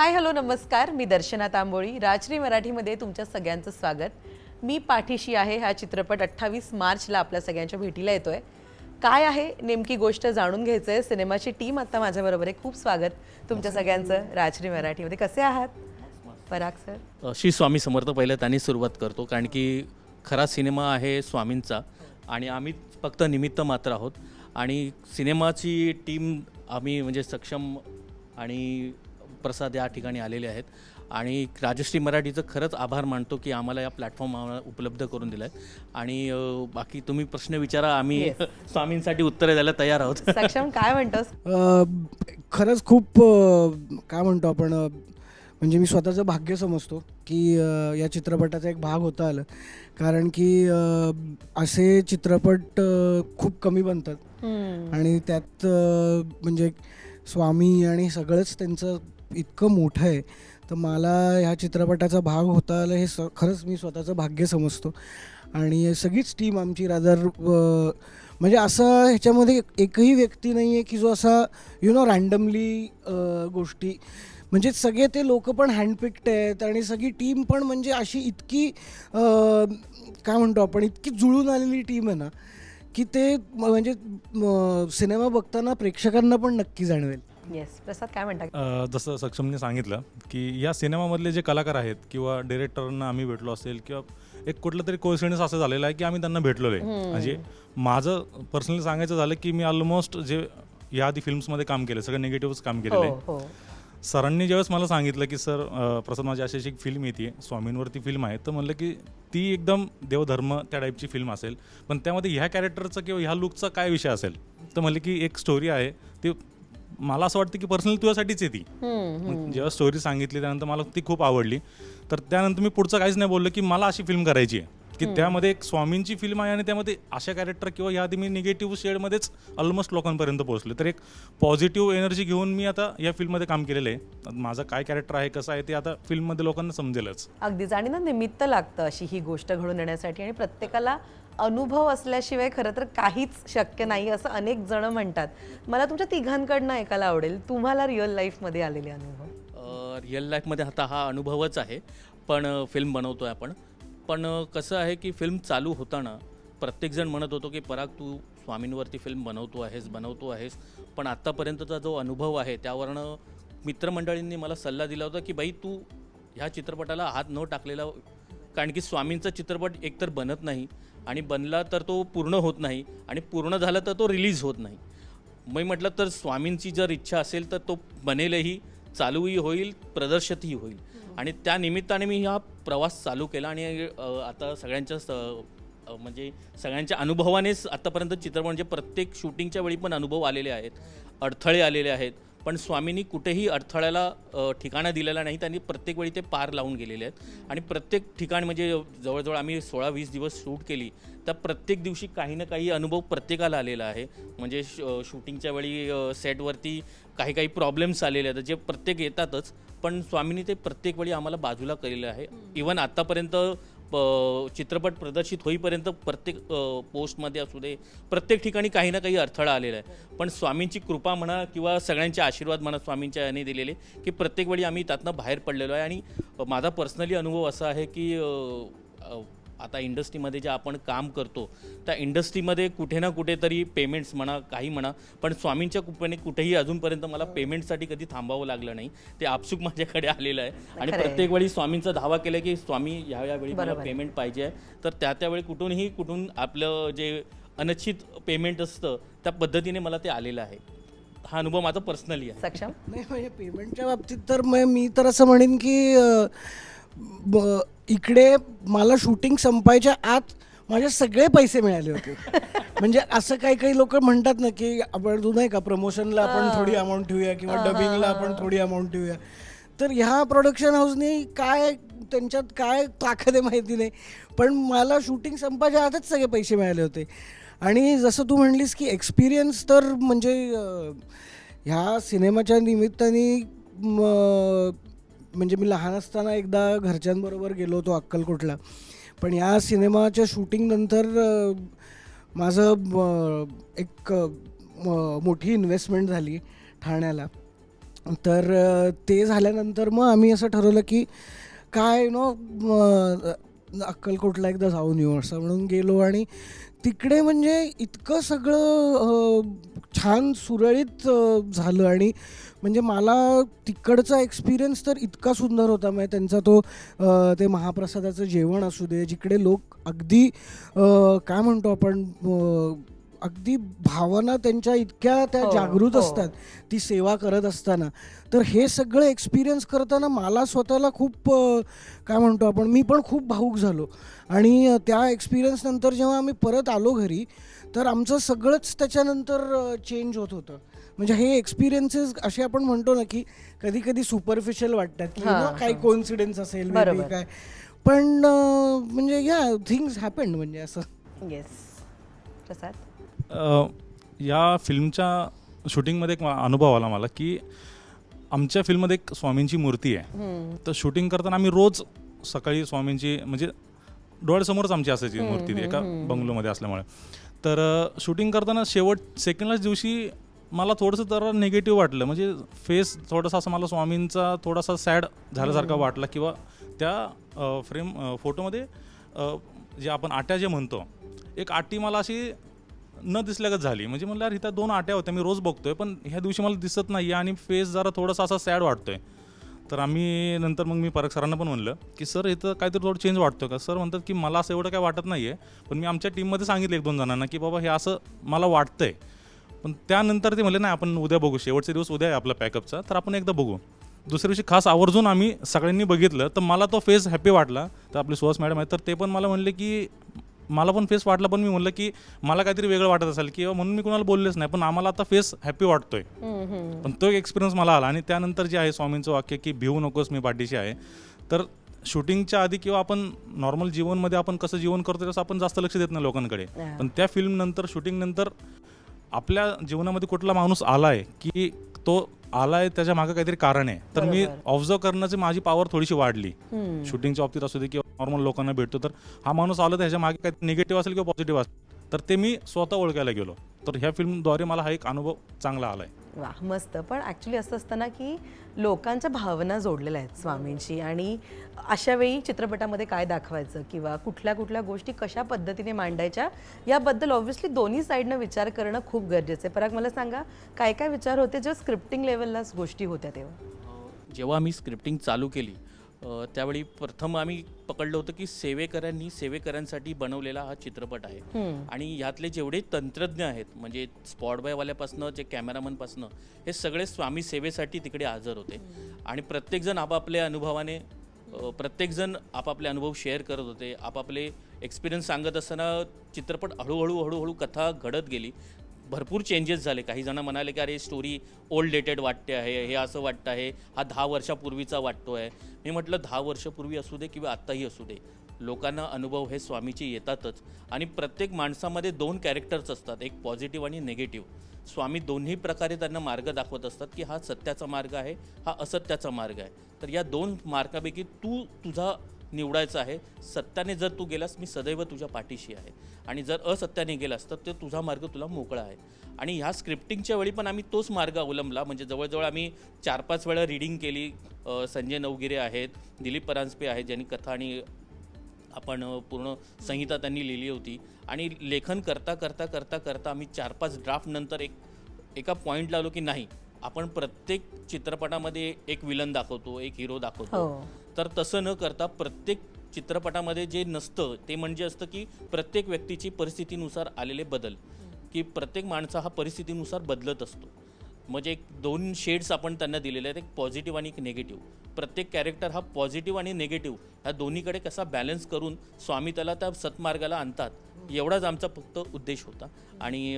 Hi hello नमस्कार. मी दर्शना तांबोळी राजश्री मराठीमध्ये तुमच्या सगळ्यांचं स्वागत. मी पाठीशी आहे हा चित्रपट अठ्ठावीस मार्चला आपल्या सगळ्यांच्या भेटीला येतोय. काय आहे नेमकी गोष्ट जाणून घ्यायचं आहे सिनेमाची टीम आता माझ्याबरोबर आहे. खूप स्वागत तुमच्या सगळ्यांचं राजश्री मराठीमध्ये. कसे आहात? पराग सर. श्री स्वामी समर्थ पहिलं त्यांनी सुरुवात करतो कारण की खरा सिनेमा आहे स्वामींचा आणि आम्ही फक्त निमित्त मात्र आहोत. आणि सिनेमाची टीम आम्ही म्हणजे सक्षम आणि प्रसाद या ठिकाणी आलेले आहेत. आणि राजश्री मराठीचं खरंच आभार मानतो की आम्हाला या प्लॅटफॉर्म आम्हाला उपलब्ध करून दिला आहे आणि बाकी तुम्ही प्रश्न विचारा आम्ही स्वामींसाठी उत्तरे द्यायला तयार आहोत. सक्षम काय म्हणतोस? खरंच खूप काय म्हणतो आपण म्हणजे मी स्वतःचं भाग्य समजतो की या चित्रपटाचा एक भाग होता आलं. कारण की असे चित्रपट खूप कमी बनतात. आणि त्यात म्हणजे स्वामी आणि सगळंच त्यांचं इतकं मोठं आहे. तर मला ह्या चित्रपटाचा भाग होता आलं हे स खरंच मी स्वतःचं भाग्य समजतो. आणि सगळीच टीम आमची रादर म्हणजे असं ह्याच्यामध्ये एकही व्यक्ती नाही आहे की जो असा यु नो रँडमली गोष्टी म्हणजे सगळे ते लोक पण हँडपिक्ड आहेत आणि सगळी टीम पण म्हणजे अशी इतकी काय म्हणतो आपण इतकी जुळून आलेली टीम आहे ना की ते म्हणजे सिनेमा बघताना प्रेक्षकांना पण नक्की जाणवेल. येस प्रसाद काय म्हणता? अ, जसं सक्षमने सांगितलं की या सिनेमामधले जे कलाकार आहेत किंवा डिरेक्टरना आम्ही भेटलो असेल किंवा एक कुठलं तरी कोइन्सिडन्स असं झालेलं आहे की आम्ही त्यांना भेटलेलो आहे. म्हणजे माझं पर्सनली सांगायचं झालं की मी ऑलमोस्ट जे या आधी फिल्म्समध्ये काम केलं सगळं निगेटिव्हच काम केलेलं हो आहे. हो सरांनी ज्यावेळेस मला सांगितलं की सर अ, प्रसाद माझी अशी अशी एक फिल्म येते स्वामींवरती फिल्म आहे. तर म्हणलं की ती एकदम देवधर्म त्या टाईपची फिल्म असेल. पण त्यामध्ये ह्या कॅरेक्टरचं किंवा ह्या लुकचा काय विषय असेल? तर म्हणलं की एक स्टोरी आहे ती मला असं वाटतं की पर्सनली तुझ्यासाठीच आहे ती. मग जेव्हा स्टोरी सांगितली त्यानंतर मला ती खूप आवडली. तर त्यानंतर मी पुढचं काहीच नाही बोललो की मला अशी फिल्म करायची आहे. की त्यामध्ये एक स्वामींची फिल्म आहे आणि त्यामध्ये अशा कॅरेक्टर किंवा याआधी मी निगेटिव्ह शेडमध्येच ऑलमोस्ट लोकांपर्यंत पोहोचले. तर एक पॉझिटिव्ह एनर्जी घेऊन मी आता या फिल्ममध्ये काम केलेलं आहे. माझं काय कॅरेक्टर आहे कसं आहे ते आता फिल्ममध्ये लोकांना समजेलच. अगदीच. आणि ना निमित्त लागतं अशी ही गोष्ट घडून येण्यासाठी आणि प्रत्येकाला अनुभव असल्याशिवाय खरं तर काहीच शक्य नाही असं अनेक जण म्हणतात. मला तुमच्या तिघांकडनं ऐकायला आवडेल. तुम्हाला रिअल लाईफमध्ये आलेले अनुभव. रिअल लाईफमध्ये आता हा अनुभवच आहे. पण फिल्म बनवतो आहे आपण. पण कसं आहे की फिल्म चालू होताना प्रत्येकजण म्हणत होतो की पराग तू स्वामींवरती फिल्म बनवतो आहेस बनवतो आहेस. पण आत्तापर्यंतचा जो अनुभव आहे त्यावरनं मित्रमंडळींनी मला सल्ला दिला होता की बाई तू ह्या चित्रपटाला हात न टाकलेला कारण की स्वामींचा चित्रपट एकतर बनत नाही आणि बनला तर तो पूर्ण होत नाही आणि पूर्ण झाला तर तो रिलीज होत नाही. मी म्हटलं तर स्वामींची जर इच्छा असेल तर तो बनेलही चालूही होईल प्रदर्शितही होईल. आणि त्या निमित्ताने मी हा प्रवास चालू केला आणि आता सगळ्यांच्या स म्हणजे सगळ्यांच्या अनुभवानेच आत्तापर्यंत चित्रपट म्हणजे प्रत्येक शूटिंगच्या वेळी पण अनुभव आलेले आहेत. अडथळे आलेले आहेत. पण स्वामींनी कुठेही अडथळ्याला ठिकाणं दिलेला नाही त्यांनी प्रत्येक वेळी ते पार लावून गेलेले आहेत. आणि प्रत्येक ठिकाण म्हणजे जवळजवळ आम्ही सोळा वीस दिवस शूट केली तर प्रत्येक दिवशी काही ना काही अनुभव प्रत्येकाला आलेला आहे. म्हणजे श शूटिंगच्या वेळी सेटवरती काही काही प्रॉब्लेम्स आलेले आहेत जे प्रत्येक येतातच. पण स्वामींनी ते प्रत्येक वेळी आम्हाला बाजूला केलेलं आहे. इवन आत्तापर्यंत प- चित्रपट प्रदर्शित होईपर्यंत प्रत्येक पोस्टमध्ये असू दे प्रत्येक ठिकाणी काही ना काही अडथळा आलेला आहे. पण स्वामींची कृपा म्हणा किंवा सगळ्यांचे आशीर्वाद म्हणा स्वामींच्या याने दिलेले की प्रत्येक वेळी आम्ही त्यातनं बाहेर पडलेलो आहे. आणि माझा पर्सनली अनुभव असा आहे की आता इंडस्ट्रीमध्ये जे आपण काम करतो त्या इंडस्ट्रीमध्ये कुठे ना कुठेतरी पेमेंट्स म्हणा काही म्हणा पण स्वामींच्या कृपेने कुठेही अजूनपर्यंत मला पेमेंटसाठी कधी थांबावं लागलं नाही. ते आपसूक माझ्याकडे आलेलं आहे. आणि. प्रत्येक वेळी स्वामींचा धावा केला की स्वामी ह्या ह्या वेळी मला. पेमेंट पाहिजे आहे. तर त्या त्यावेळी कुठूनही कुठून आपलं जे अनिश्चित पेमेंट असतं त्या पद्धतीने मला ते आलेलं आहे. हा अनुभव माझा पर्सनली आहे. सक्षम? नाही म्हणजे पेमेंटच्या बाबतीत तर मग मी तर असं म्हणेन की इकडे मला शूटिंग संपायच्या आत माझे सगळे पैसे मिळाले होते. म्हणजे असं काही काही लोक म्हणतात ना की आपण तू नाही का प्रमोशनला आपण थोडी अमाऊंट ठेवूया किंवा डबिंगला आपण थोडी अमाऊंट ठेवूया. तर ह्या प्रोडक्शन हाऊसने काय त्यांच्यात काय ताकद आहे माहिती नाही पण मला शूटिंग संपायच्या आतच सगळे पैसे मिळाले होते. आणि जसं तू म्हणलीस की एक्सपिरियन्स तर म्हणजे ह्या सिनेमाच्या निमित्ताने म, म्हणजे मी लहान असताना एकदा घरच्यांबरोबर गेलो होतो अक्कलकोटला. पण या सिनेमाच्या शूटिंगनंतर माझं एक मोठी इन्व्हेस्टमेंट झाली ठाण्याला. तर ते झाल्यानंतर मग आम्ही असं ठरवलं की काय नो अक्कलकोटला एकदा जाऊन येऊ असं म्हणून गेलो आणि तिकडे म्हणजे इतकं सगळं छान सुरळीत झालं आणि म्हणजे मला तिकडचा एक्सपिरियन्स तर इतका सुंदर होता. म्हणजे त्यांचा तो ते महाप्रसादाचं जेवण असू दे जिकडे लोक अगदी काय म्हणतो आपण अगदी भावना त्यांच्या इतक्या त्या हो, जागृत हो. असतात ती सेवा करत असताना. तर हे सगळं एक्सपिरियन्स करताना मला स्वतःला खूप अ, काय म्हणतो आपण मी पण खूप भाऊक झालो. आणि अ, त्या एक्सपिरियन्स नंतर जेव्हा आम्ही परत आलो घरी तर आमचं सगळंच त्याच्यानंतर चेंज होत होतं. म्हणजे हे एक्सपिरियन्सेस असे आपण म्हणतो ना की कधी कधी सुपरफिशियल वाटतात की हां, काही. कोइन्सिडेन्स असेल बरोबर. काय. पण अ, म्हणजे या थिंग्स हॅपन म्हणजे असं. येस प्रसाद? या फिल्मच्या शूटिंगमध्ये एक मा- अनुभव आला मला की आमच्या फिल्ममध्ये एक स्वामींची मूर्ती आहे. तर शूटिंग करताना आम्ही रोज सकाळी स्वामींची म्हणजे डोळ्यासमोरच आमची असायची मूर्ती ती एका. बंगलोमध्ये असल्यामुळे तर शूटिंग करताना शेवट सेकंडलाच दिवशी मला थोडंसं जरा निगेटिव्ह वाटलं म्हणजे फेस थोडासा असं मला स्वामींचा थोडासा सॅड झाल्यासारखा. वाटला किंवा त्या फ्रेम फोटोमध्ये जे आपण आट्या जे म्हणतो एक आटी मला अशी न दिसल्यागत झाली. म्हणजे म्हणलं यार हिथं दोन आट्या होत्या मी रोज बघतोय पण ह्या दिवशी मला दिसत नाही आणि फेस जरा थोडासा असा सॅड वाटतोय. तर आम्ही नंतर मग मी परक सरांना पण म्हणलं की सर इथं काहीतरी थोडं चेंज वाटतोय का? सर म्हणतात की मला असं एवढं काय वाटत नाही आहे पण मी आमच्या टीममध्ये सांगितलं एक दोन जणांना की बाबा हे असं मला वाटतंय. पण त्यानंतर ते म्हणले नाही आपण उद्या बघू शेवटचे दिवस उद्या आहे आपला पॅकअपचा तर आपण एकदा बघू. दुसऱ्या दिवशी खास आवर्जून आम्ही सगळ्यांनी बघितलं तर मला तो फेस हॅपी वाटला तर आपले सुहास मॅडम आहेत तर ते पण मला म्हणले की मला पण फेस वाटला पण मी म्हणलं की मला काहीतरी वेगळं वाटत असेल किंवा म्हणून मी कुणाला बोललेच नाही पण आम्हाला आता फेस हॅपी वाटतोय. पण तो एक एक्सपिरियन्स मला आला आणि त्यानंतर जे आहे स्वामींचं वाक्य की भिवू नकोस मी पाठीशी आहे तर शूटिंगच्या आधी किंवा आपण नॉर्मल जीवनमध्ये आपण कसं जीवन करतो तसं आपण जास्त लक्ष देत नाही लोकांकडे. पण त्या फिल्म नंतर शूटिंग नंतर आपल्या जीवनामध्ये कुठला माणूस आलाय की तो आलाय त्याच्यामागे काहीतरी कारण आहे. तर मी. ऑब्झर्व करण्याची माझी पॉवर थोडीशी वाढली. शूटिंगच्या बाबतीत असू दे किंवा नॉर्मल लोकांना भेटतो तर हा माणूस आला तर ह्याच्या मागे काही निगेटिव्ह असेल किंवा पॉझिटिव्ह असेल. तर ते मी स्वतः ओळखायला गेलो. तर ह्या फिल्मद्वारे मला हा एक अनुभव चांगला आलाय. वा मस्त. पण ॲक्च्युली असं असतं ना की लोकांच्या भावना जोडलेल्या आहेत स्वामींशी. आणि अशा वेळी चित्रपटामध्ये काय दाखवायचं किंवा कुठल्या कुठल्या गोष्टी कशा पद्धतीने मांडायच्या याबद्दल ऑब्व्हियसली दोन्ही साईडनं विचार करणं खूप गरजेचं आहे. पराग मला सांगा काय काय विचार होते जेव्हा स्क्रिप्टिंग लेवललाच गोष्टी होत्या तेव्हा? जेव्हा आम्ही स्क्रिप्टिंग चालू केली त्यावेळी प्रथम आम्ही पकडलं होतं की सेवेकरांनी सेवेकरांसाठी बनवलेला हा चित्रपट आहे. आणि ह्यातले जेवढे तंत्रज्ञ आहेत म्हणजे स्पॉट बॉयवाल्यापासनं जे कॅमेरामनपासनं हे सगळे स्वामी सेवेसाठी तिकडे हजर होते. आणि प्रत्येकजण आपापल्या अनुभवाने प्रत्येकजण आपापले अनुभव शेअर करत होते. आपापले एक्सपिरियन्स सांगत असताना चित्रपट हळूहळू हळूहळू कथा घडत गेली. भरपूर चेंजेस झाले. काही जण म्हणाले की अरे स्टोरी ओल्ड डेटेड वाटते आहे हे असं वाटतं आहे हा दहा वर्षापूर्वीचा वाटतो आहे. मी म्हटलं दहा वर्षापूर्वी असू दे किंवा आत्ताही असू दे. लोकांना अनुभव हे स्वामीचे येतातच आणि प्रत्येक माणसामध्ये दोन कॅरेक्टर्स असतात एक पॉझिटिव्ह आणि निगेटिव्ह स्वामी दोन्ही प्रकारे त्यांना मार्ग दाखवत असतात की हा सत्याचा मार्ग आहे हा असत्याचा मार्ग आहे. तर या दोन मार्गापैकी तू तुझा निवडायचं आहे. सत्याने जर तू गेलास मी सदैव तुझ्या पाठीशी आहे. आणि जर असत्याने गेलास तर ते तुझा मार्ग तुला मोकळा आहे. आणि ह्या स्क्रिप्टिंगच्या वेळी पण आम्ही तोच मार्ग अवलंबला. म्हणजे जवळजवळ आम्ही चार पाच वेळा रिडिंग केली. संजय नवगिरे आहेत दिलीप परांजपे आहेत ज्यांनी कथा आणि आपण पूर्ण संहिता त्यांनी लिहिली होती. आणि लेखन करता करता करता करता आम्ही चार पाच ड्राफ्ट नंतर एक एका पॉईंटला आलो की नाही. आपण प्रत्येक चित्रपटामध्ये एक विलन दाखवतो एक हिरो दाखवतो. हो. तर तसं न करता प्रत्येक चित्रपटामध्ये जे नसतं ते म्हणजे असतं की प्रत्येक व्यक्तीची परिस्थितीनुसार आलेले बदल. की प्रत्येक माणसा हा परिस्थितीनुसार बदलत असतो. म्हणजे एक दोन शेड्स आपण त्यांना दिलेले आहेत एक पॉझिटिव्ह आणि एक निगेटिव्ह प्रत्येक कॅरेक्टर हा पॉझिटिव्ह आणि निगेटिव्ह ह्या दोन्हीकडे कसा बॅलन्स करून स्वामी त्याला त्या सत्मार्गाला आणतात एवढाच आमचा फक्त उद्देश होता. आणि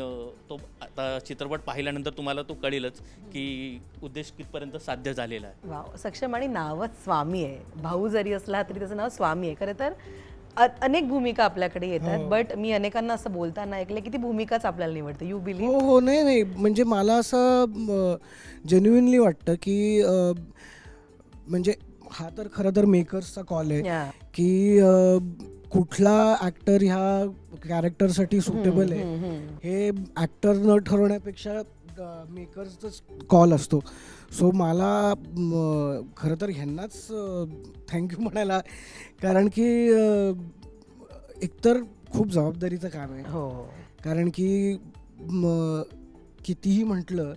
तो आता चित्रपट पाहिल्यानंतर तुम्हाला तो कळेलच की उद्देश कितपर्यंत साध्य झालेला आहे. वाव सक्षम आणि नावच स्वामी आहे. भाऊ जरी असला तरी त्याचं नाव स्वामी आहे. खरं तर अनेक भूमिका आपल्याकडे येतात बट मी अनेकांना असं बोलताना ऐकलं की ती भूमिकाच आपल्याला निवडते. यू बिलीव्ह हो हो नाही नाही. म्हणजे मला असं जेन्युइनली वाटतं की म्हणजे हा तर खरं तर मेकर्सचा कॉल आहे की कुठला ऍक्टर ह्या कॅरेक्टरसाठी सुटेबल आहे? हे ऍक्टर न ठरवण्यापेक्षा मेकर्सचाच कॉल असतो. सो मला खरं तर ह्यांनाच थँक्यू म्हणायला कारण की एकतर खूप जबाबदारीचं काम आहे. हो कारण की कितीही म्हटलं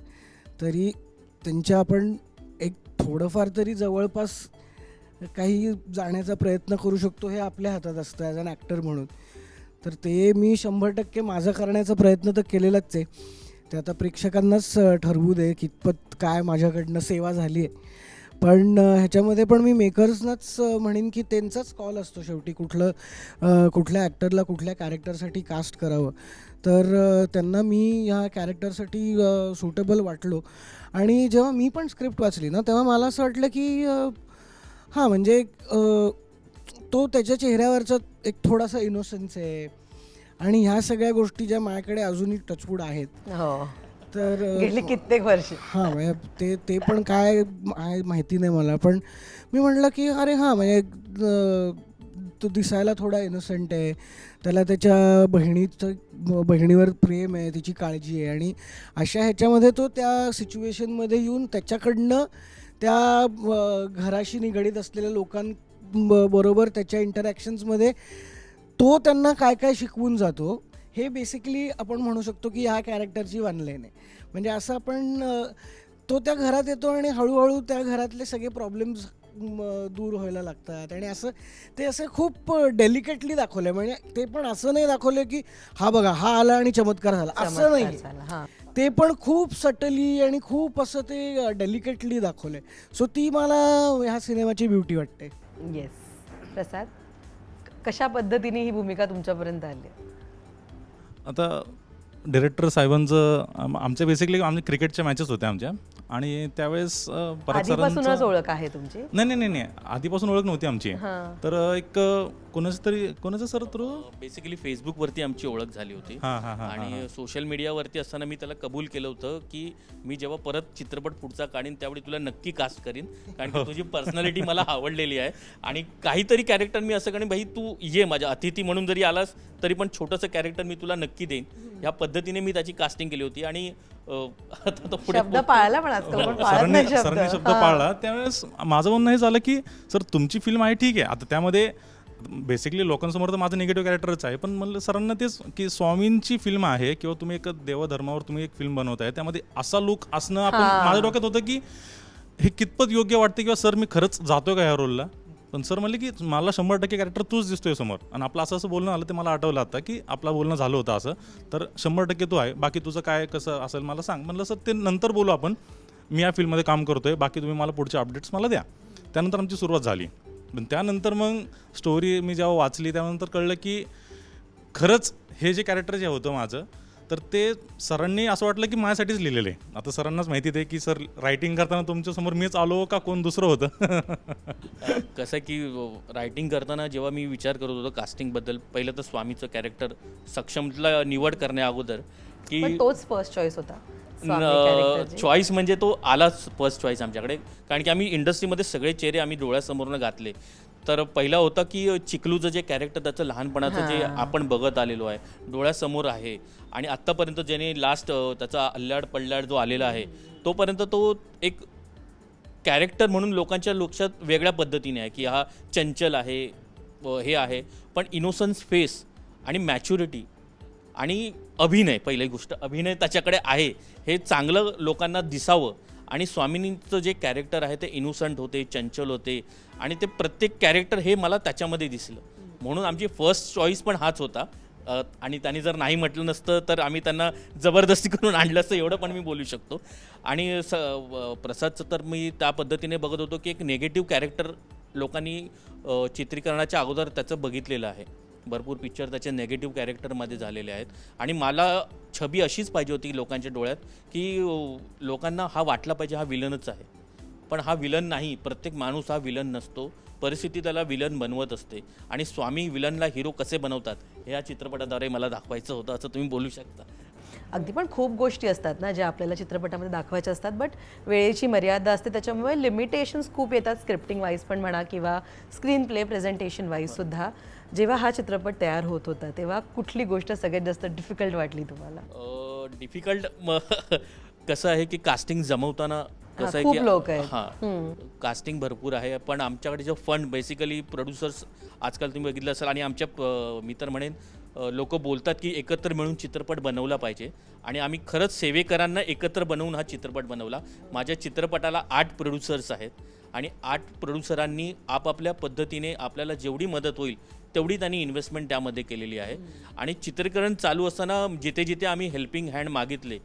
तरी त्यांच्या आपण एक थोडंफार तरी जवळपास काही जाण्याचा प्रयत्न करू शकतो हे आपल्या हातात असतं ॲज अन ॲक्टर म्हणून. तर ते मी शंभर टक्के माझा करण्याचा प्रयत्न तर केलेलाच आहे. ते आता प्रेक्षकांनाच ठरवू दे कितपत काय माझ्याकडनं सेवा झाली आहे. पण ह्याच्यामध्ये पण मी मेकर्सनाच म्हणेन की त्यांचाच कॉल असतो शेवटी कुठलं कुठल्या ॲक्टरला कुठल्या कॅरेक्टरसाठी कास्ट करावं. तर त्यांना मी ह्या कॅरेक्टरसाठी सुटेबल वाटलो. आणि जेव्हा मी पण स्क्रिप्ट वाचली ना तेव्हा मला असं वाटलं की हां म्हणजे अ, तो त्याच्या चेहऱ्यावरचा एक थोडासा इनोसन्स आहे. आणि ह्या सगळ्या गोष्टी ज्या माझ्याकडे अजूनही टचवूड आहेत हो. तर अ, गेली कित्येक वर्ष. हां म्हणजे ते ते पण काय आहे माहिती नाही मला पण मी म्हटलं की अरे हां म्हणजे अं, तो दिसायला थोडा इनोसंट आहे. त्याला त्याच्या बहिणीचं ब- बहिणीवर प्रेम आहे तिची काळजी आहे. आणि अशा ह्याच्यामध्ये तो त्या सिच्युएशनमध्ये येऊन त्याच्याकडनं त्या घराशी निगडीत असलेल्या लोकांबरोबर त्याच्या इंटरॅक्शन्समध्ये तो त्यांना काय काय शिकवून जातो हे बेसिकली आपण म्हणू शकतो की ह्या कॅरेक्टरची वनलाईन आहे म्हणजे असं आपण तो त्या घरात येतो आणि हळूहळू त्या घरातले सगळे प्रॉब्लेम्स दूर व्हायला लागतात. आणि असं ते असं खूप डेलिकेटली दाखवलं आहे म्हणजे ते पण असं नाही दाखवलं की हा बघा हा आला आणि चमत्कार झाला. असं नाही ते पण खूप सटली आणि खूप असं ते डेलिकेटली दाखवलं आहे सो ती मला ह्या सिनेमाची ब्युटी वाटते. येस प्रसाद कशा पद्धतीने ही भूमिका तुमच्यापर्यंत आली? आता डिरेक्टर साहेबांचं आम- आमच्या बेसिकली आमच्या क्रिकेटच्या मॅचेस होत्या आमच्या. आणि त्यावेळेस अ, पराग आधीपासूनच सरांचं- ओळख आहे तुमची? नाही नाही नाही नाही. आधीपासून ओळख नव्हती आमची. हां. तर अ, एक अ, कोणाचं तरी कोणाचं सर थ्रू बेसिकली फेसबुकवरती आमची ओळख झाली होती. हां हां हां आणि सोशल मीडियावरती असताना मी त्याला कबूल केलं होतं की मी जेव्हा परत चित्रपट पुढचा काढीन त्यावेळी तुला नक्की कास्ट करीन. कारण की तुझी पर्सनॅलिटी मला आवडलेली आहे. आणि काहीतरी कॅरेक्टर मी असं करेन भाई तू ये माझ्या अतिथी म्हणून जरी आलास तरी पण छोटंसं कॅरेक्टर मी तुला नक्की देईन. ह्या पद्धतीने मी त्याची कास्टिंग केली होती आणि अ, आता तो पुढे शब्द पाळला पण आजकाल पण पाळत सरांनी नाही सरांनी शब्द शब्द पाळला. त्यावेळेस माझं म्हणणं हे झालं की सर तुमची फिल्म आहे ठीक आहे. आता त्यामध्ये बेसिकली लोकांसमोर तर माझं निगेटिव्ह कॅरेक्टरच आहे. पण म्हणलं सरांना तेच की स्वामींची फिल्म आहे किंवा तुम्ही एक देवधर्मावर तुम्ही एक फिल्म बनवताय त्यामध्ये असा लुक असणं आपण माझ्या डोक्यात होतं की हे कितपत योग्य वाटते किंवा सर मी खरंच जातोय का ह्या रोलला पण सर म्हणले की मला शंभर टक्के कॅरेक्टर तूच दिसतोय समोर. आणि आपलं असं असं बोलणं आलं ते मला आठवलं आता की आपलं बोलणं झालं होतं असं. तर शंभर टक्के तू आहे. बाकी तुझं काय कसं असेल मला सांग. म्हणलं सर ते नंतर बोलू आपण. मी या फील्डमध्ये काम करतोय. बाकी तुम्ही मला पुढचे अपडेट्स मला द्या. त्यानंतर आमची सुरुवात झाली. पण त्यानंतर मग स्टोरी मी जेव्हा वाचली त्यानंतर कळलं की खरंच हे जे कॅरेक्टर जे होतं माझं तर ते सरांनी असं वाटलं की माझ्यासाठीच लिहिलेलं आहे. आता सरांनाच माहिती आहे की सर रायटिंग करताना तुमच्यासमोर मीच आलो का कोण दुसरं होतं? कसं की रायटिंग करताना जेव्हा मी विचार करत होतो कास्टिंगबद्दल पहिलं तर स्वामीचं कॅरेक्टर सक्षमला निवड करण्या अगोदर की पण तोच फर्स्ट चॉईस होता. चॉईस म्हणजे तो आलाच फर्स्ट चॉईस आमच्याकडे. कारण की आम्ही इंडस्ट्रीमध्ये सगळे चेहरे आम्ही डोळ्यासमोरनं घातले. तर पहिला होता की चिकलूचं जे कॅरेक्टर त्याचं लहानपणाचं जे आपण बघत आलेलो आहे डोळ्यासमोर आहे. आणि आत्तापर्यंत ज्याने लास्ट त्याचा अल्लाड पल्लाड जो आलेला आहे तोपर्यंत तो एक कॅरेक्टर म्हणून लोकांच्या लक्षात वेगळ्या पद्धतीने आहे की हा चंचल आहे हे आहे पण इनोसन्स फेस आणि मॅच्युरिटी आणि अभिनय पहिली गोष्ट अभिनय त्याच्याकडे आहे हे चांगलं लोकांना दिसावं. आणि स्वामिनींचं जे कॅरेक्टर आहे ते इनोसंट होते चंचल होते आणि ते प्रत्येक कॅरेक्टर हे मला त्याच्यामध्ये दिसलं. म्हणून आमची फर्स्ट चॉईस पण हाच होता. आणि त्यांनी जर नाही म्हटलं नसतं तर आम्ही त्यांना जबरदस्ती करून आणलं असतं एवढं पण मी बोलू शकतो. आणि स व- प्रसादचं तर मी त्या पद्धतीने बघत होतो की एक नेगेटिव्ह कॅरेक्टर लोकांनी चित्रीकरणाच्या अगोदर त्याचं बघितलेलं आहे. भरपूर पिक्चर त्याचे नेगेटिव्ह कॅरेक्टरमध्ये झालेले आहेत. आणि मला छबी अशीच पाहिजे होती लोकांच्या डोळ्यात की लोकांना हा वाटला पाहिजे हा विलनच आहे. पण हा विलन नाही प्रत्येक माणूस हा विलन नसतो. परिस्थिती त्याला विलन बनवत असते. आणि स्वामी विलनला हिरो कसे बनवतात हे या चित्रपटाद्वारे मला दाखवायचं होतं असं तुम्ही बोलू शकता. अगदी पण खूप गोष्टी असतात ना ज्या आपल्याला चित्रपटामध्ये दाखवायच्या असतात बट वेळेची मर्यादा असते त्याच्यामुळे लिमिटेशन्स खूप येतात स्क्रिप्टिंग वाईज पण म्हणा किंवा स्क्रीन प्ले प्रेझेंटेशन वाईज सुद्धा. जेव्हा हा चित्रपट तयार होत होता तेव्हा कुठली गोष्ट सगळ्यात जास्त डिफिकल्ट वाटली तुम्हाला? डिफिकल्ट कसं आहे की कास्टिंग जमवताना कसं आहे खूप लोक आहेत. हां कास्टिंग भरपूर आहे पण आमच्याकडे जो फंड बेसिकली प्रोड्युसर्स आजकाल तुम्ही बघितलं असाल आणि आमच्या प- मी तर म्हणेन लोक बोलतात की एकत्र मिळून चित्रपट बनवला पाहिजे. आणि आम्ही खरंच सेवेकरांना एकत्र बनवून हा चित्रपट बनवला. माझ्या चित्रपटाला आठ प्रोड्युसर्स आहेत आणि आठ प्रोड्युसरांनी आपापल्या पद्धतीने आपल्याला जेवढी मदत होईल तेवढी त्यांनी इन्व्हेस्टमेंट त्यामध्ये केलेली आहे. आणि चित्रीकरण चालू असताना जिथे जिथे आम्ही हेल्पिंग हँड मागितले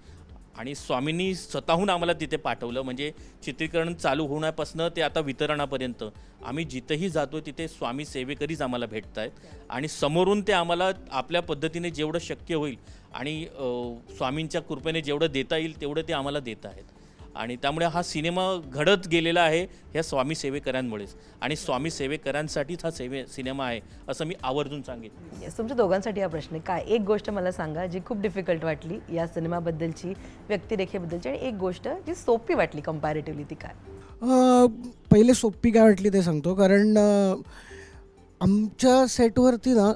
आणि स्वामींनी स्वतःहून आम्हाला तिथे पाठवलं. म्हणजे चित्रीकरण चालू होण्यापासून ते आता वितरणापर्यंत. आम्ही जिथेही जातो तिथे स्वामी सेवेकरीच आम्हाला भेटत आहेत आणि समोरून ते आम्हाला आपल्या पद्धतीने जेवढं शक्य होईल आणि स्वामींच्या कृपेने जेवढं देता येईल तेवढं ते आम्हाला देत आहेत. आणि त्यामुळे हा सिनेमा घडत गेलेला आहे ह्या स्वामी सेवेकरांमुळेच. आणि स्वामी सेवेकरांसाठीच हा सेवे सिनेमा आहे असं मी आवर्जून सांगेन. Yes, तुमच्या दोघांसाठी हा प्रश्न आहे. काय? एक गोष्ट मला सांगा जी खूप डिफिकल्ट वाटली या सिनेमाबद्दलची व्यक्तिरेखेबद्दलची आणि एक गोष्ट जी सोपी वाटली कम्पॅरेटिव्हली ती काय? अ, पहिले सोपी काय वाटली ते सांगतो कारण आमच्या सेटवरती ना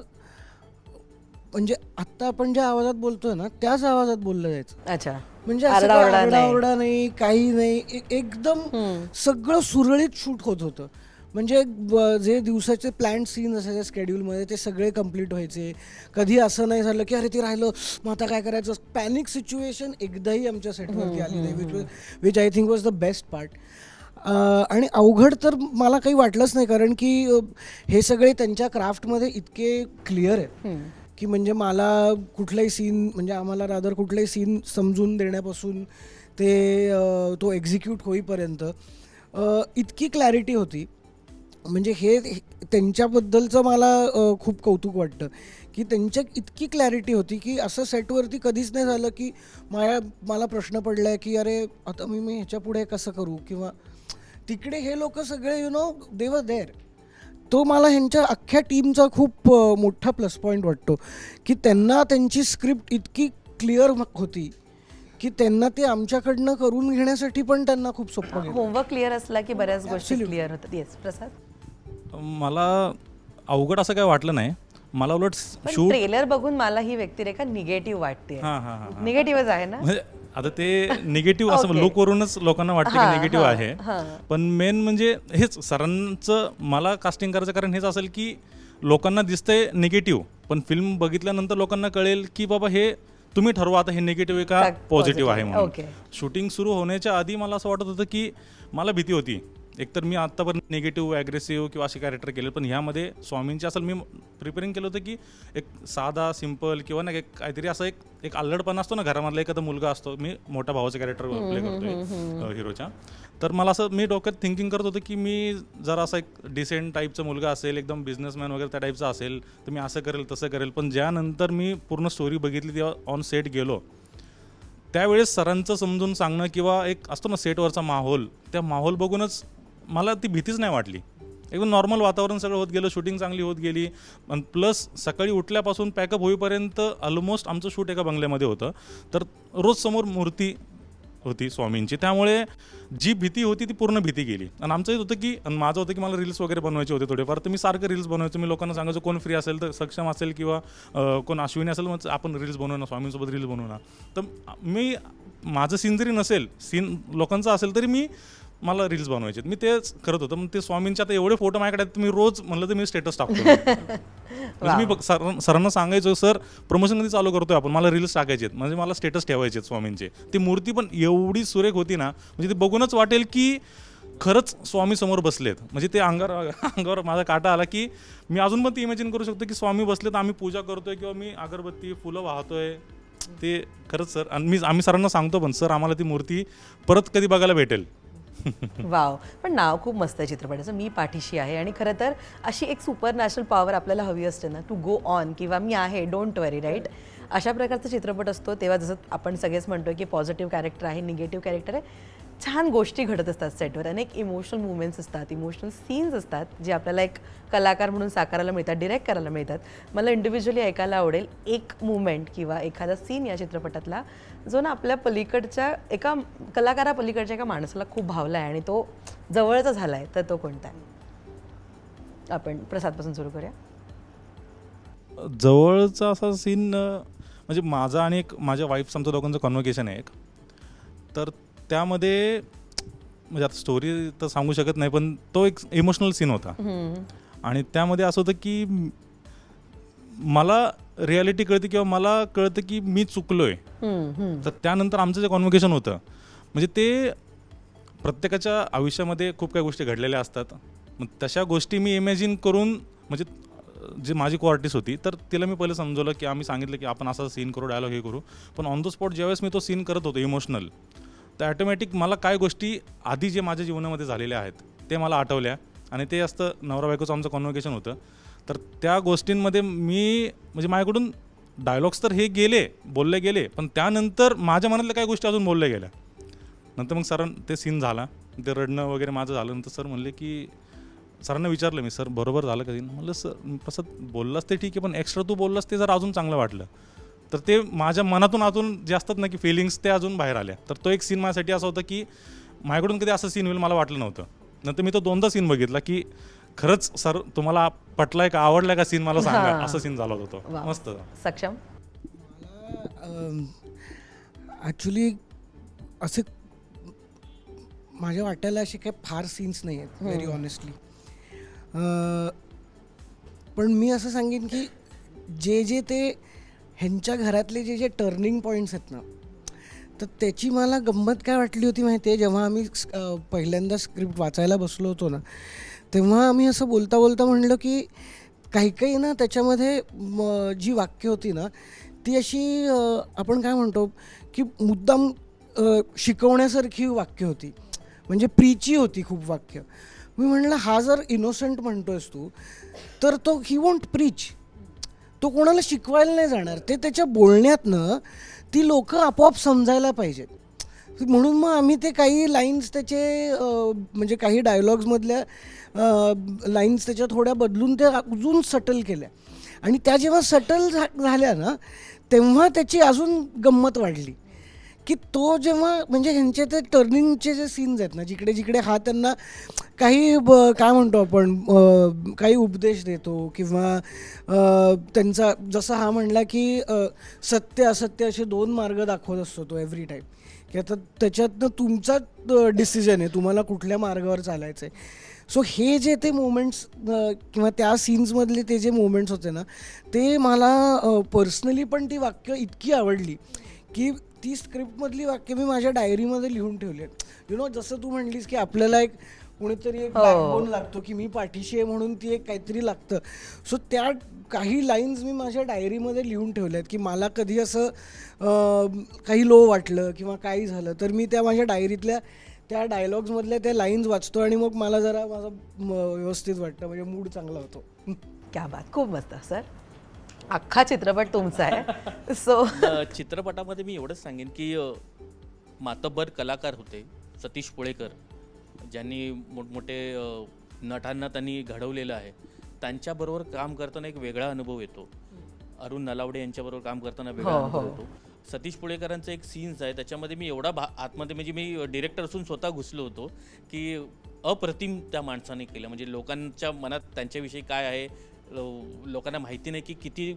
म्हणजे आत्ता आपण ज्या आवाजात बोलतोय ना त्याच आवाजात बोललं जायचं. अच्छा. म्हणजे असं काही आरडाओरडा नाही. आरडाओरडा नाही काही नाही ए- एकदम सगळं सुरळीत शूट होत होतं. म्हणजे ब- जे दिवसाचे प्लॅन सीन असायचे स्केड्यूलमध्ये ते सगळे कंप्लीट व्हायचे. कधी असं नाही झालं की अरे ते राहिलं मग आता काय करायचं? पॅनिक सिच्युएशन एकदाही आमच्या सेटवरती आली नाही which which I think was the best part आणि अवघड तर मला काही वाटलंच नाही कारण की अ, हे सगळे त्यांच्या क्राफ्टमध्ये इतके क्लिअर आहेत. की म्हणजे मला कुठलाही सीन म्हणजे आम्हाला रादर कुठलाही सीन समजून देण्यापासून ते तो एक्झिक्यूट होईपर्यंत इतकी क्लॅरिटी होती. म्हणजे हे त्यांच्याबद्दलचं मला खूप कौतुक वाटतं. की त्यांच्या इतकी क्लॅरिटी होती की असं सेटवरती कधीच नाही झालं की माझ्या मला प्रश्न पडला आहे की अरे आता मी मी ह्याच्या पुढे कसं करू? किंवा तिकडे हे लोक सगळे यु नो देव देर तो मला ह्यांच्या अख्ख्या टीमचा खूप मोठा प्लस पॉईंट वाटतो. की त्यांना त्यांची स्क्रिप्ट इतकी क्लिअर होती की त्यांना ते आमच्याकडनं करून घेण्यासाठी पण त्यांना खूप सोपं गेलं. होमवर्क क्लिअर असला की बऱ्याच गोष्टी. क्लिअर होतात. येस प्रसाद? मला अवघड असं काय वाटलं नाही. मला उलट पण शूट ट्रेलर बघून मला ही व्यक्तिरेखा निगेटिव्ह वाटते हां हां हां निगेटिव्हच आहे ना? म्हणजे आता ते निगेटिव्ह असं Okay. लुकवरूनच लोकांना वाटतं हां, की निगेटिव्ह हां, आहे हां. पण मेन म्हणजे हेच सरांचं मला कास्टिंग करायचं कारण हेच असेल की लोकांना दिसतंय निगेटिव्ह पण फिल्म बघितल्यानंतर लोकांना कळेल की बाबा हे तुम्ही ठरवा आता हे निगेटिव्ह आहे का का पॉझिटिव्ह आहे. म्हणून Okay. शूटिंग सुरू होण्याच्या आधी मला असं वाटत होतं की मला भीती होती एकतर मी आत्तापर्यंत निगेटिव्ह ॲग्रेसिव्ह किंवा असे कॅरेक्टर केले पण ह्यामध्ये स्वामींचे असेल मी प्रिपेअरिंग केलं होतं की एक साधा सिंपल किंवा ना एक काहीतरी असं एक एक अल्लडपणा असतो ना घरामधला एखादा मुलगा असतो मी मोठ्या भावाचं कॅरेक्टर प्ले करतोय हिरोच्या. तर मला असं मी डोक्यात थिंकिंग करत होतं की मी जर असा एक डिसेंट टाईपचा मुलगा असेल एकदम बिझनेसमॅन वगैरे त्या टाईपचा असेल तर मी असं करेल तसं करेल. पण ज्यानंतर मी पूर्ण स्टोरी बघितली तेव्हा ऑन सेट गेलो त्यावेळेस सरांचं समजून सांगणं किंवा एक असतो ना सेटवरचा माहोल त्या माहोल बघूनच मला ती भीतीच नाही वाटली. एकदम नॉर्मल वातावरण सगळं होत गेलं शूटिंग चांगली होत गेली. प्लस सकाळी उठल्यापासून पॅकअप होईपर्यंत ऑलमोस्ट आमचं शूट एका बंगल्यामध्ये होतं. तर रोज समोर मूर्ती होती स्वामींची. त्यामुळे जी भीती होती ती पूर्ण भीती गेली. आणि आमचं हेच होतं की आणि माझं होतं की मला रील्स वगैरे बनवायचे होते थोडेफार. तर मी सारखं रील्स बनवायचो. मी लोकांना सांगायचो कोण फ्री असेल तर सक्षम असेल किंवा कोण अश्विनी असेल मग आपण रील्स बनवू ना स्वामींसोबत रील्स बनवू ना. तर मी माझं सीन जरी नसेल सीन लोकांचं असेल तरी मी मला रील्स बनवायचे मी तेच करत होतो मग ते स्वामींचे आता एवढे फोटो माझ्याकडे आहेत, मी रोज म्हणलं तर मी स्टेटस टाकतो. म्हणजे मी सर- सरांना सांगायचो सर प्रमोशन कधी चालू करतोय आपण? मला रील्स टाकायचे आहेत. म्हणजे मला स्टेटस ठेवायचे स्वामींचे. ती मूर्ती पण एवढी सुरेख होती ना म्हणजे ते बघूनच वाटेल की खरंच स्वामी समोर बसलेत. म्हणजे ते अंगावर अंगावर माझा काटा आला की मी अजून पण ती इमॅजिन करू शकतो की स्वामी बसलेत आम्ही पूजा करतोय किंवा मी अगरबत्ती फुलं वाहतोय. ते खरंच सर आणि मी आम्ही सरांना सांगतो पण सर आम्हाला ती मूर्ती परत कधी बघायला भेटेल. वाव. पण नाव खूप मस्त आहे चित्रपटाचं. मी पाठीशी आहे आणि खरं तर अशी एक सुपर नॅशनल पॉवर आपल्याला हवी असते ना. टू गो ऑन किंवा मी आहे डोंट वरी राईट अशा प्रकारचा चित्रपट असतो. तेव्हा जसं आपण सगळेच म्हणतो की पॉझिटिव्ह कॅरेक्टर आहे निगेटिव्ह कॅरेक्टर आहे. छान गोष्टी घडत असतात सेटवर अनेक इमोशनल मुवमेंट्स असतात इमोशनल सीन्स असतात जे आपल्याला एक कलाकार म्हणून साकारायला मिळतात डिरेक्ट करायला मिळतात. मला इंडिव्हिज्युअली ऐकायला आवडेल एक मुवमेंट किंवा एखादा सीन या चित्रपटातला जो ना आपल्या पलीकडच्या एका कलाकारा पलीकडच्या एका माणसाला खूप भावला आहे आणि तो जवळचा झाला आहे तर तो कोणता आहे? आपण प्रसादपासून सुरू करूया. जवळचा असा सीन म्हणजे माझा आणि एक माझ्या वाईफ आमचं दोघांचं कॉन्व्हर्केशन आहे एक. तर त्यामध्ये म्हणजे आता स्टोरी तर सांगू शकत नाही पण तो एक इमोशनल सीन होता. आणि त्यामध्ये असं होतं की मला रियालिटी कळते किंवा मला कळतं की मी चुकलोय. तर त्यानंतर आमचं जे कॉन्व्होकेशन होतं म्हणजे ते प्रत्येकाच्या आयुष्यामध्ये खूप काही गोष्टी घडलेल्या असतात मग तशा गोष्टी मी इमॅजिन करून म्हणजे जी माझी को आर्टिस्ट होती तर तिला मी पहिले समजवलं की आम्ही सांगितलं की आपण असा सीन करू डायलॉग हे करू पण ऑन द स्पॉट ज्यावेळेस मी तो सीन करत होतो इमोशनल तर ॲटोमॅटिक मला काय गोष्टी आधी जे माझ्या जीवनामध्ये झालेल्या आहेत ते मला आठवल्या आणि ते असतं नवरा बायकोचं आमचं कॉन्व्हर्केशन होतं. तर त्या गोष्टींमध्ये मी म्हणजे माझ्याकडून डायलॉग्स तर हे गेले बोलले गेले पण त्यानंतर माझ्या मनातल्या काही गोष्टी अजून बोलल्या गेल्या. नंतर मग सरां ते सीन झाला. ते रडणं वगैरे माझं झालं. नंतर सर म्हणले की सरांना विचारलं मी सर बरोबर झालं का सीन म्हणलं सर तसं बोललास ते ठीक आहे पण एक्स्ट्रा तू बोललास ते जर अजून चांगलं वाटलं. तर ते माझ्या मनातून अजून जे असतात ना की फिलिंग्स ते अजून बाहेर आल्या. तर तो एक सीन माझ्यासाठी असा होता की माझ्याकडून कधी असं सीन होईल मला वाटलं नव्हतं. नंतर मी तो दोनदा सीन बघितला की खरंच सर तुम्हाला पटलाय का आवडलाय का सीन मला सांगा. असं सीन झाला होता. तो. मस्त. सक्षम? ॲक्च्युली असे माझ्या वाट्याला असे काही फार सीन्स नाही आहेत व्हेरी ऑनेस्टली पण मी असं सांगेन की जे जे ते ह्यांच्या घरातले जे जे टर्निंग पॉईंट्स आहेत ना तर त्याची मला गंमत काय वाटली होती माहिती आहे जेव्हा आम्ही पहिल्यांदा स्क्रिप्ट वाचायला बसलो होतो ना तेव्हा आम्ही असं बोलता बोलता म्हणलं की काही काही ना त्याच्यामध्ये म, जी वाक्य होती ना ती अशी आपण काय म्हणतो की मुद्दाम शिकवण्यासारखी वाक्य होती. म्हणजे प्रीची होती खूप वाक्य. मी म्हणलं हा जर इनोसंट म्हणतोयस तू तर तो ही वॉन्ट प्रीच तो कोणाला शिकवायला नाही जाणार. ते त्याच्या बोलण्यातनं ती लोकं आपोआप समजायला पाहिजेत. म्हणून मग आम्ही ते काही लाईन्स त्याचे म्हणजे काही डायलॉग्समधल्या लाईन्स त्याच्या थोड्या बदलून ते अजून सटल केल्या. आणि त्या जेव्हा सटल झाल्या ना तेव्हा त्याची अजून गंमत वाढली. की तो जेव्हा म्हणजे ह्यांचे ते टर्निंगचे जे सीन्स आहेत ना जिकडे जिकडे हा त्यांना काही ब- काय म्हणतो आपण काही उपदेश देतो किंवा त्यांचा जसं हा म्हणला की सत्य असत्य असे दोन मार्ग दाखवत असतो तो एव्हरी टाईम की आता त्याच्यातनं तुमचा डिसिजन आहे तुम्हाला कुठल्या मार्गावर चालायचं आहे सो हे जे ते मोमेंट्स किंवा त्या सीन्समधले ते जे मोमेंट्स होते ना ते मला पर्सनली पण ती वाक्य इतकी आवडली की ती स्क्रिप्टमधली वाक्य मी माझ्या डायरीमध्ये लिहून ठेवली आहेत यु नो जसं तू म्हणलीस की आपल्याला एक कोणीतरी एक हो. बॅकबोन लागतो की मी पाठीशी आहे म्हणून ती एक काहीतरी लागतं. सो त्या काही लाईन्स मी माझ्या डायरीमध्ये लिहून ठेवल्या आहेत की मला कधी असं काही लो वाटलं किंवा काही झालं तर मी त्या माझ्या डायरीतल्या त्या डायलॉग्समधल्या त्या लाईन्स वाचतो आणि मग मला जरा माझं व्यवस्थित वाटतं म्हणजे मूड चांगला होतो. क्या बात खूप मस्त सर. अख्खा चित्रपट तुमचा आहे. सो चित्रपटामध्ये मी एवढंच सांगेन की मातब्बर कलाकार होते सतीश पुळेकर ज्यांनी मोठमोठे नटांना त्यांनी घडवलेलं आहे. त्यांच्याबरोबर काम करताना एक वेगळा अनुभव येतो. अरुण नलावडे यांच्याबरोबर काम करताना वेगळा हो, अनुभव हो. येतो. सतीश पुळेकरांचं एक सीन्स आहे. त्याच्यामध्ये मी एवढा भा आतमध्ये म्हणजे मी डिरेक्टर असून स्वतः घुसलो होतो की अप्रतिम त्या माणसाने केलं. म्हणजे लोकांच्या मनात त्यांच्याविषयी काय आहे लोकांना माहिती नाही की किती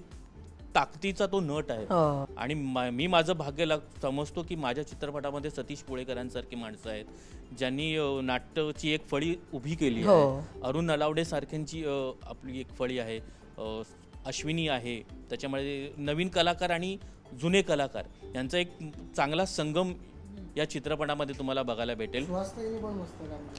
ताकदीचा तो नट आहे हो. आणि मा- माझं भाग्य लाग समजतो की माझ्या चित्रपटामध्ये सतीश पुळेकरांसारखी माणसं आहेत ज्यांनी नाट्याची एक फळी उभी केली हो. आहे अरुण नलावडे सारख्यांची आपली एक फळी आहे अश्विनी आहे त्याच्यामध्ये नवीन कलाकार आणि जुने कलाकार यांचा एक चांगला संगम या चित्रपटामध्ये तुम्हाला बघायला भेटेल हो.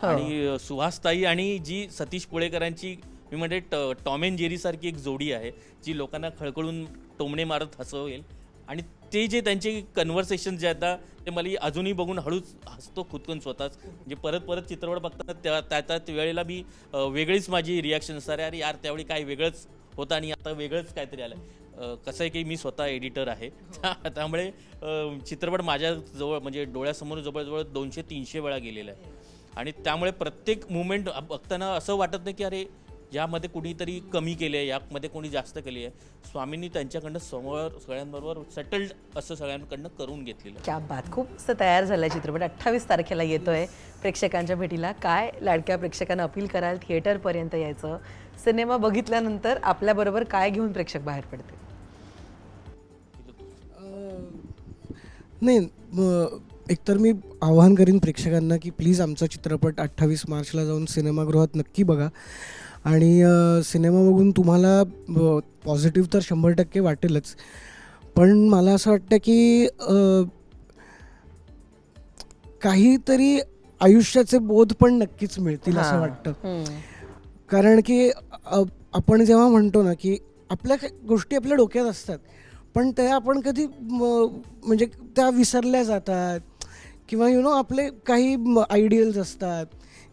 आणि सुहासताई आणि जी सतीश पुळेकरांची मी म्हणते ट- टॉम अँड जेरीसारखी एक जोडी आहे जी लोकांना खळखळून टोमणे मारत हसवेल आणि ते जे त्यांचे कन्व्हर्सेशन जे आता ते मला अजूनही बघून हळूच हसतो खुदकून स्वतःच. म्हणजे परत परत चित्रपट बघताना त्या त्या त्या वेळेला मी वेगळीच माझी रिॲक्शन असणार अरे यार त्यावेळी काय वेगळंच होतं आणि आता वेगळंच काहीतरी आलं कसं आहे की मी स्वतः एडिटर आहे. त्यामुळे चित्रपट माझ्या जवळ म्हणजे डोळ्यासमोर जवळजवळ दोनशे तीनशे वेळा गेलेला आहे. आणि त्यामुळे प्रत्येक मुवमेंट बघताना असं वाटत नाही की अरे यामध्ये कुणीतरी कमी केले आहे यामध्ये कोणी जास्त केली आहे. स्वामींनी त्यांच्याकडनं समोर सगळ्यांबरोबर सेटल्ड असं सगळ्यांकडनं करून घेतलेलं. आहे क्या बात खूप मस्त तयार झालाय चित्रपट. अठ्ठावीस तारखेला येतोय प्रेक्षकांच्या भेटीला. काय लाडक्या प्रेक्षकांना अपील कराल थिएटरपर्यंत यायचं? सिनेमा बघितल्यानंतर आपल्याबरोबर काय घेऊन प्रेक्षक बाहेर पडते नाही म- एकतर मी आवाहन करीन प्रेक्षकांना की प्लीज आमचा चित्रपट अठ्ठावीस मार्चला जाऊन सिनेमागृहात नक्की बघा. आणि सिनेमा बघून तुम्हाला पॉझिटिव्ह तर शंभर टक्के वाटेलच. पण मला असं वाटतं की काहीतरी आयुष्याचे बोध पण नक्कीच मिळतील असं. वाटतं. कारण की आपण जेव्हा म्हणतो ना की आपल्या गोष्टी आपल्या डोक्यात असतात. पण त्या आपण कधी म्हणजे त्या विसरल्या जातात. किंवा यु नो आपले काही आयडियल्स असतात.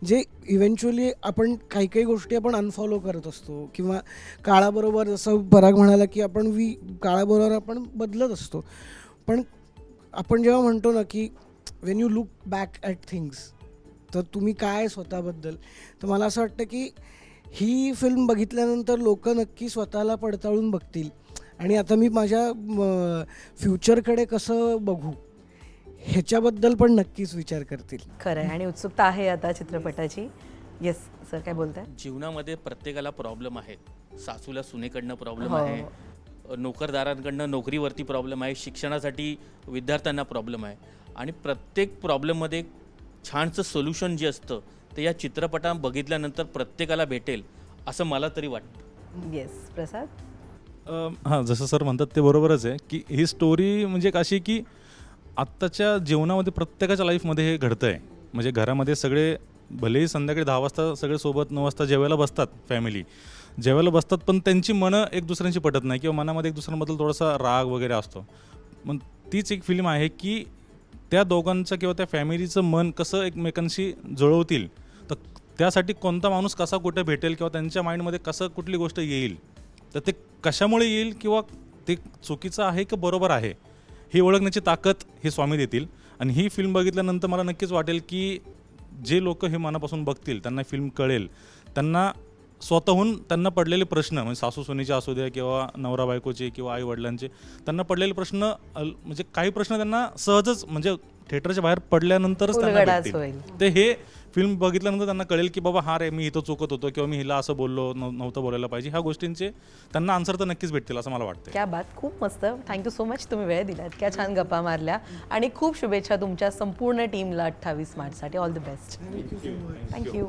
जे इव्हेंच्युअली आपण काही काही गोष्टी आपण अनफॉलो करत असतो किंवा काळाबरोबर जसं पराग म्हणाला की आपण वी काळाबरोबर आपण बदलत असतो. पण आपण जेव्हा म्हणतो ना की when you look back at things तर तुम्ही काय स्वतःबद्दल? तर मला असं वाटतं की ही फिल्म बघितल्यानंतर लोक नक्की स्वतःला पडताळून बघतील. आणि आता मी माझ्या फ्युचरकडे कसं बघू? ह्याच्याबद्दल पण नक्कीच विचार करतील. खरं आहे. आणि उत्सुकता आहे आता चित्रपटाची. येस सर काय बोलताय? जीवनामध्ये प्रत्येकाला प्रॉब्लेम आहेत सासूला सुनेकडनं प्रॉब्लेम हो. आहे. नोकरदारांकडनं नोकरीवरती प्रॉब्लेम आहे. शिक्षणासाठी विद्यार्थ्यांना प्रॉब्लेम आहे. आणि प्रत्येक प्रॉब्लेममध्ये एक छानसं सोल्युशन जे असतं ते या चित्रपटा बघितल्यानंतर प्रत्येकाला भेटेल असं मला तरी वाटतं. येस प्रसाद? हां जसं सर म्हणतात ते बरोबरच आहे की ही स्टोरी म्हणजे एक अशी की आत्ताच्या जीवनामध्ये प्रत्येकाच्या लाईफमध्ये हे घडतं आहे म्हणजे घरामध्ये सगळे भलेही संध्याकाळी दहा वाजता सगळे सोबत नऊ वाजता जेवायला बसतात फॅमिली जेवायला बसतात पण त्यांची मनं एक दुसऱ्यांची पटत नाही किंवा मनामध्ये एक दुसऱ्यांबद्दल थोडासा राग वगैरे असतो. मग तीच एक फिल्म आहे की त्या दोघांचं किंवा त्या फॅमिलीचं मन कसं एकमेकांशी जुळवतील तर त्यासाठी कोणता माणूस कसा कुठे भेटेल किंवा त्यांच्या माइंडमध्ये कसं कुठली गोष्ट येईल तर ते कशामुळे येईल किंवा ते चुकीचं आहे की बरोबर आहे? ही ओळखण्याची ताकद हे स्वामी देतील. आणि ही फिल्म बघितल्यानंतर मला नक्कीच वाटेल की जे लोक हे मनापासून बघतील त्यांना फिल्म कळेल. त्यांना स्वतःहून त्यांना पडलेले प्रश्न म्हणजे सासू सुनेचे असू द्या किंवा नवरा बायकोचे किंवा आई वडिलांचे त्यांना पडलेले प्रश्न म्हणजे काही प्रश्न त्यांना सहजच म्हणजे थिएटरच्या बाहेर पडल्यानंतरच त्यांना. ते हे फिल्म बघितल्यानंतर त्यांना कळेल की बाबा हा रे मी इथं चुकत होतो किंवा मी हिला असं बोललो नव- नव्हतं बोलायला पाहिजे. ह्या गोष्टींचे त्यांना आन्सर तर नक्कीच भेटतील असं मला वाटतं क्या बात. खूप मस्त. थँक्यू सो मच तुम्ही वेळ दिलात. क्या छान गप्पा मारल्या. आणि खूप शुभेच्छा तुमच्या संपूर्ण टीमला अठ्ठावीस मार्चसाठी. All the best thank you